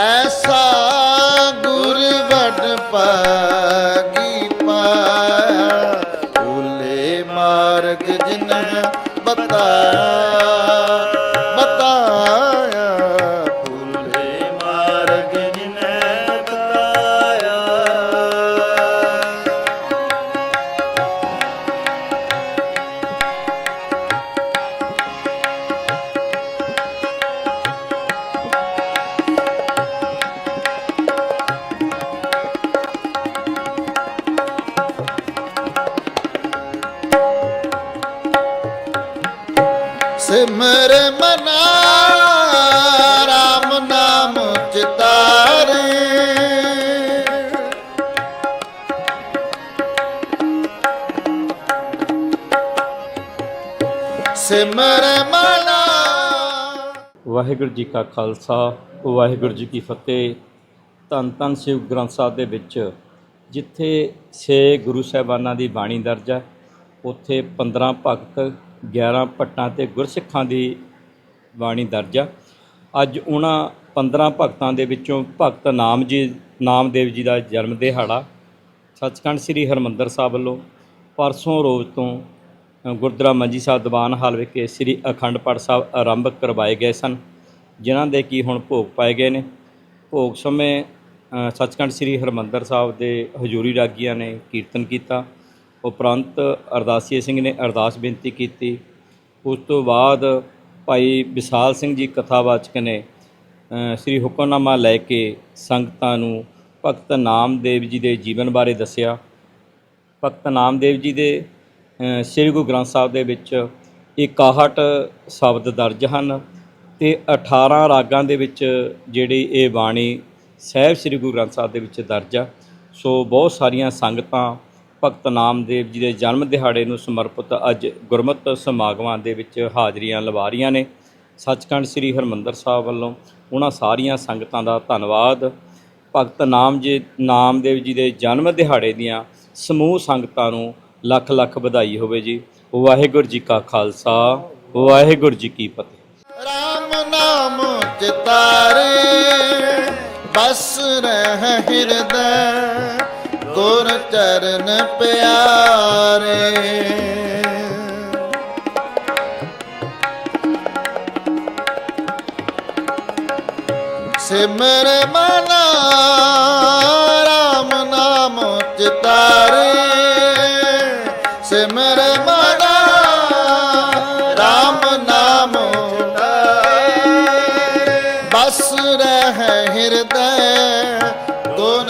ਐਸਾ ਗੁਰ ਵਡ ਪਾਗੀ ਪਾਇਆ। ਭੂਲੇ ਮਾਰਗ ਜਿਨ ਬਤਾ ਸਿਮਰ ਮਨਾ, ਰਾਮ ਨਾਮ ਚਿਤਾਰੇ। ਸਿਮਰ ਮਨਾ। ਵਾਹਿਗੁਰੂ ਜੀ ਕਾ ਖਾਲਸਾ, ਵਾਹਿਗੁਰੂ ਜੀ ਕੀ ਫਤਿਹ। ਧੰਨ ਧੰਨ ਸ਼ਿਵ ਗ੍ਰੰਥ ਸਾਹਿਬ ਦੇ ਵਿੱਚ ਜਿੱਥੇ 6 ਗੁਰੂ ਸਾਹਿਬਾਨਾਂ ਦੀ ਬਾਣੀ ਦਰਜ ਹੈ, ਉੱਥੇ 15 ਭਗਤ 11 ਭੱਟਾਂ ਤੇ ਗੁਰਸਿੱਖਾਂ ਦੀ ਬਾਣੀ ਦਰਜ। ਆ ਅੱਜ ਉਹਨਾਂ 15 ਭਗਤਾਂ ਦੇ ਵਿੱਚੋਂ ਭਗਤ ਨਾਮ ਜੀ ਨਾਮਦੇਵ ਜੀ ਦਾ ਜਨਮ ਦਿਹਾੜਾ ਸੱਚਖੰਡ ਸ੍ਰੀ ਹਰਮੰਦਰ ਸਾਹਿਬ ਵੱਲੋਂ ਪਰਸੋਂ ਰੋਜ਼ ਤੋਂ ਗੁਰਦੁਆਰਾ ਮੰਜੀ ਸਾਹਿਬ ਦੀਵਾਨ ਹਾਲ ਵਿਖੇ ਸ੍ਰੀ ਅਖੰਡ ਪਾਠ ਸਾਹਿਬ ਆਰੰਭ ਕਰਵਾਏ ਗਏ ਸਨ, ਜਿਨ੍ਹਾਂ ਦੇ ਕੀ ਹੁਣ ਭੋਗ ਪਾਏ ਗਏ ਨੇ। ਭੋਗ ਸਮੇਂ ਸੱਚਖੰਡ ਸ੍ਰੀ ਹਰਮੰਦਰ ਸਾਹਿਬ ਦੇ ਹਜ਼ੂਰੀ ਰਾਗੀਆਂ ਨੇ ਕੀਰਤਨ ਕੀਤਾ। ਉਪਰੰਤ ਅਰਦਾਸੀਏ ਸਿੰਘ ਨੇ ਅਰਦਾਸ ਬੇਨਤੀ ਕੀਤੀ। ਉਸ ਤੋਂ ਬਾਅਦ ਭਾਈ ਵਿਸਾਲ ਸਿੰਘ ਜੀ ਕਥਾਵਾਚਕ ਨੇ ਸ੍ਰੀ ਹੁਕਮਨਾਮਾ ਲੈ ਕੇ ਸੰਗਤਾਂ ਨੂੰ ਭਗਤ ਨਾਮਦੇਵ ਜੀ ਦੇ ਜੀਵਨ ਬਾਰੇ ਦੱਸਿਆ। ਭਗਤ ਨਾਮਦੇਵ ਜੀ ਦੇ ਸ੍ਰੀ ਗੁਰੂ ਗ੍ਰੰਥ ਸਾਹਿਬ ਦੇ ਵਿੱਚ 61 ਸ਼ਬਦ ਦਰਜ ਹਨ ਤੇ 18 ਰਾਗਾਂ ਦੇ ਵਿੱਚ ਜਿਹੜੀ ਇਹ ਬਾਣੀ ਸਹਿਬ ਸ੍ਰੀ ਗੁਰੂ ਗ੍ਰੰਥ ਸਾਹਿਬ ਦੇ ਵਿੱਚ ਦਰਜ ਆ। ਸੋ ਬਹੁਤ ਸਾਰੀਆਂ ਸੰਗਤਾਂ ਭਗਤ ਨਾਮਦੇਵ ਜੀ ਦੇ ਜਨਮ ਦਿਹਾੜੇ ਨੂੰ ਸਮਰਪਿਤ ਅੱਜ ਗੁਰਮਤਿ ਸਮਾਗਮਾਂ ਦੇ ਵਿੱਚ ਹਾਜ਼ਰੀਆਂ ਲਵਾ ਰਹੀਆਂ ਨੇ। ਸੱਚਖੰਡ ਸ੍ਰੀ ਹਰਮੰਦਰ ਸਾਹਿਬ ਵੱਲੋਂ ਉਹਨਾਂ ਸਾਰੀਆਂ ਸੰਗਤਾਂ ਦਾ ਧੰਨਵਾਦ। ਭਗਤ ਨਾਮ ਜੀ ਨਾਮਦੇਵ ਜੀ ਦੇ ਜਨਮ ਦਿਹਾੜੇ ਦੀਆਂ ਸਮੂਹ ਸੰਗਤਾਂ ਨੂੰ ਲੱਖ ਲੱਖ ਵਧਾਈ ਹੋਵੇ ਜੀ। ਵਾਹਿਗੁਰੂ ਜੀ ਕਾ ਖਾਲਸਾ, ਵਾਹਿਗੁਰੂ ਜੀ ਕੀ ਫਤਿਹ। ਰਾਮ ਨਾਮ ਚਿਤਾਰੇ ਬਸ ਰਹਿ ਹਿਰਦੈ। ਚਰਨ ਪਿਆਰੇ। ਸਿਮਰ ਮਨਾ, ਰਾਮ ਨਾਮ ਚਿਤਾਰੇ। ਸਿਮਰ ਮਨਾ, ਰਾਮ ਨਾਮ ਚਿਤਾਰੇ। ਬਸ ਰਹਿ ਹਿਰਦੈ ਗੁਣ